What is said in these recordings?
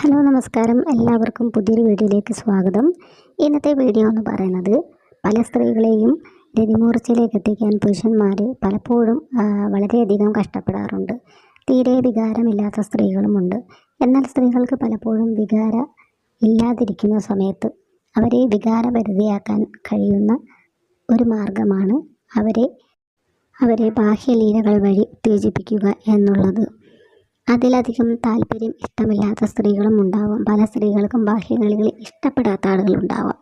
Hello നമസ്കാരം. എല്ലാവർക്കും പുതിയൊരു വീഡിയോയിലേക്ക് സ്വാഗതം. ഇന്നത്തെ വീഡിയോ എന്ന് പറയുന്നത് പല സ്ത്രീകളെയും രതിമൂർച്ചയിലേക്ക് എത്തിക്കാൻ പുരുഷന്മാർ പലപ്പോഴും വളരെയധികം കഷ്ടപ്പെടാറുണ്ട്. തീരെ വികാരമില്ലാത്ത സ്ത്രീകളുമുണ്ട്. എന്നാൽ സ്ത്രീകൾക്ക് പലപ്പോഴും വികാര ഇല്ലാതിരിക്കുന്ന സമയത്ത് അവരെ വികാരപരിധിയാക്കാൻ കഴിയുന്ന ഒരു മാർഗമാണ് അവരെ അവരെ ബാഹ്യലീലകൾ വഴി ഉത്തേജിപ്പിക്കുക എന്നുള്ളത്. അതിലധികം താല്പര്യം ഇഷ്ടമില്ലാത്ത സ്ത്രീകളും ഉണ്ടാവാം. പല സ്ത്രീകൾക്കും ബാഹ്യകളികൾ ഇഷ്ടപ്പെടാത്ത ആളുകളുണ്ടാവാം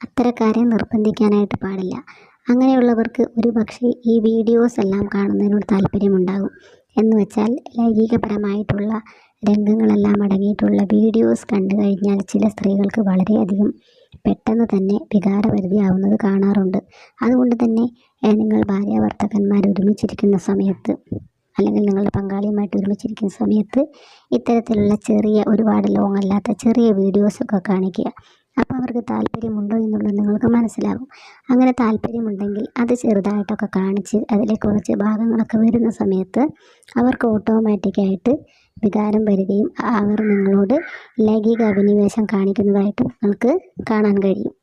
അത്തരക്കാരെ നിർബന്ധിക്കാനായിട്ട് പാടില്ല. അങ്ങനെയുള്ളവർക്ക് ഒരു പക്ഷേ ഈ വീഡിയോസ് എല്ലാം കാണുന്നതിനോട് താല്പര്യമുണ്ടാകും. എന്ന് വെച്ചാൽ ലൈംഗികപരമായിട്ടുള്ള രംഗങ്ങളെല്ലാം അടങ്ങിയിട്ടുള്ള വീഡിയോസ് കണ്ടു കഴിഞ്ഞാൽ ചില സ്ത്രീകൾക്ക് വളരെയധികം പെട്ടെന്ന് തന്നെ വികാരപരിധിയാവുന്നത് കാണാറുണ്ട്. അതുകൊണ്ട് തന്നെ നിങ്ങൾ ഭാര്യ ഭർത്തക്കന്മാർ ഒരുമിച്ചിരിക്കുന്ന സമയത്ത് അല്ലെങ്കിൽ നിങ്ങളുടെ പങ്കാളിയുമായിട്ട് ഒരുമിച്ചിരിക്കുന്ന സമയത്ത് ഇത്തരത്തിലുള്ള ചെറിയ ഒരുപാട് ലോങ് അല്ലാത്ത ചെറിയ വീഡിയോസൊക്കെ കാണിക്കുക. അപ്പോൾ അവർക്ക് താല്പര്യമുണ്ടോ എന്നുള്ളത് നിങ്ങൾക്ക് മനസ്സിലാകും അങ്ങനെ താല്പര്യമുണ്ടെങ്കിൽ അത് ചെറുതായിട്ടൊക്കെ കാണിച്ച് അതിലെ കുറച്ച് ഭാഗങ്ങളൊക്കെ വരുന്ന സമയത്ത് അവർക്ക് ഓട്ടോമാറ്റിക്കായിട്ട് വികാരം വരികയും അവർ നിങ്ങളോട് ലൈംഗിക അഭിനിവേശം കാണിക്കുന്നതായിട്ട് നിങ്ങൾക്ക് കാണാൻ കഴിയും.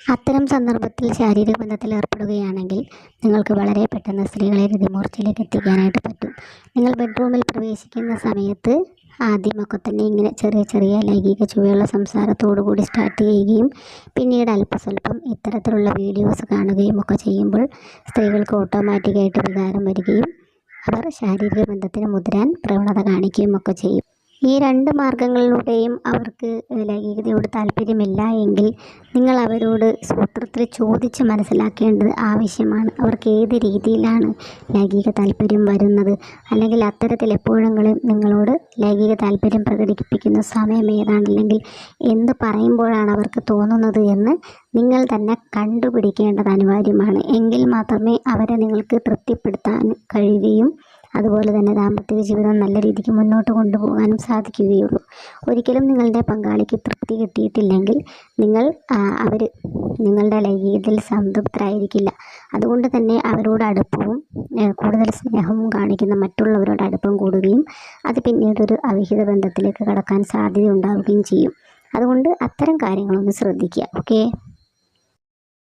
അത്തരം സന്ദർഭത്തിൽ ശാരീരിക ബന്ധത്തിൽ ഏർപ്പെടുകയാണെങ്കിൽ നിങ്ങൾക്ക് വളരെ പെട്ടെന്ന് സ്ത്രീകളെ രതിമൂർച്ചയിലേക്ക് എത്തിക്കാനായിട്ട് പറ്റും. നിങ്ങൾ ബെഡ്റൂമിൽ പ്രവേശിക്കുന്ന സമയത്ത് ആദ്യമൊക്കെ തന്നെ ഇങ്ങനെ ചെറിയ ചെറിയ ലൈംഗിക ചുവയുള്ള സംസാരത്തോടു കൂടി സ്റ്റാർട്ട് ചെയ്യുകയും പിന്നീട് അല്പസ്വല്പം ഇത്തരത്തിലുള്ള വീഡിയോസ് കാണുകയും ഒക്കെ ചെയ്യുമ്പോൾ സ്ത്രീകൾക്ക് ഓട്ടോമാറ്റിക്കായിട്ട് വികാരം വരികയും അവർ ശാരീരിക ബന്ധത്തിന് മുതിരാൻ പ്രവണത കാണിക്കുകയും ഒക്കെ ചെയ്യും. ഈ രണ്ട് മാർഗങ്ങളിലൂടെയും അവർക്ക് ലൈംഗികതയോട് താല്പര്യമില്ല എങ്കിൽ നിങ്ങൾ അവരോട് സൂത്രത്തിൽ ചോദിച്ച് മനസ്സിലാക്കേണ്ടത് ആവശ്യമാണ്. അവർക്ക് ഏത് രീതിയിലാണ് ലൈംഗിക താല്പര്യം വരുന്നത്? അല്ലെങ്കിൽ അത്തരത്തിൽ എപ്പോഴെങ്കിലും നിങ്ങളോട് ലൈംഗിക താല്പര്യം പ്രകടിപ്പിക്കുന്ന സമയം ഏതാണ് അല്ലെങ്കിൽ എന്ത് പറയുമ്പോഴാണ് അവർക്ക് തോന്നുന്നത് എന്ന് നിങ്ങൾ തന്നെ കണ്ടുപിടിക്കേണ്ടത് അനിവാര്യമാണ്. എങ്കിൽ മാത്രമേ അവരെ നിങ്ങൾക്ക് തൃപ്തിപ്പെടുത്താൻ കഴിയുകയും അതുപോലെ തന്നെ ദാമ്പത്യ ജീവിതം നല്ല രീതിക്ക് മുന്നോട്ട് കൊണ്ടുപോകാനും സാധിക്കുകയുള്ളൂ. ഒരിക്കലും നിങ്ങളുടെ പങ്കാളിക്ക് തൃപ്തി കിട്ടിയിട്ടില്ലെങ്കിൽ നിങ്ങൾ അവർ നിങ്ങളുടെ ലൈംഗികത്തിൽ സംതൃപ്തരായിരിക്കില്ല. അതുകൊണ്ട് തന്നെ അവരോട് അടുപ്പവും കൂടുതൽ സ്നേഹവും കാണിക്കുന്ന മറ്റുള്ളവരോട് അടുപ്പം കൂടുകയും അത് പിന്നീട് ഒരു അവിഹിത ബന്ധത്തിലേക്ക് കടക്കാൻ സാധ്യത ഉണ്ടാവുകയും ചെയ്യും. അതുകൊണ്ട് അത്തരം കാര്യങ്ങളൊന്ന് ശ്രദ്ധിക്കുക ഓക്കെ?